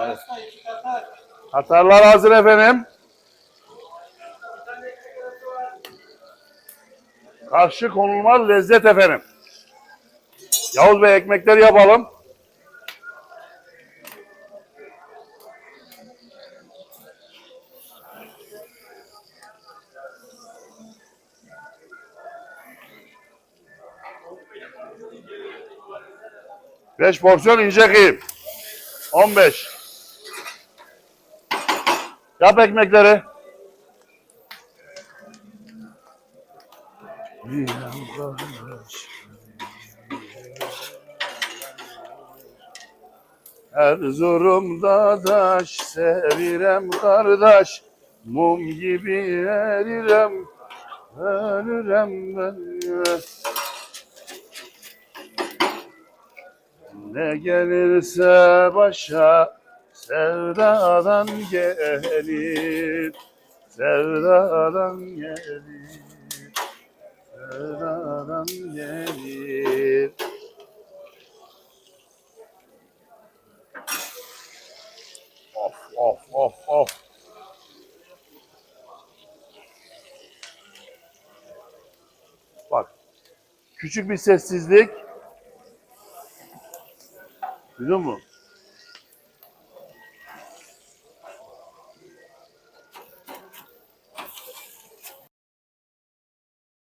Evet. Atarlar hazır efendim. Karşı konulmaz lezzet efendim. Yavuz Bey ekmekleri yapalım. Beş porsiyon ince kıyım. 15. Yap ekmekleri. Erzurum'da daş sevirem kardeş Mum gibi erirem Ölürem ben Ne gelirse başa Sevdadan gelir Sevdadan gelir Sevdadan gelir. Of of of of. Bak Küçük bir sessizlik. Duydun mu?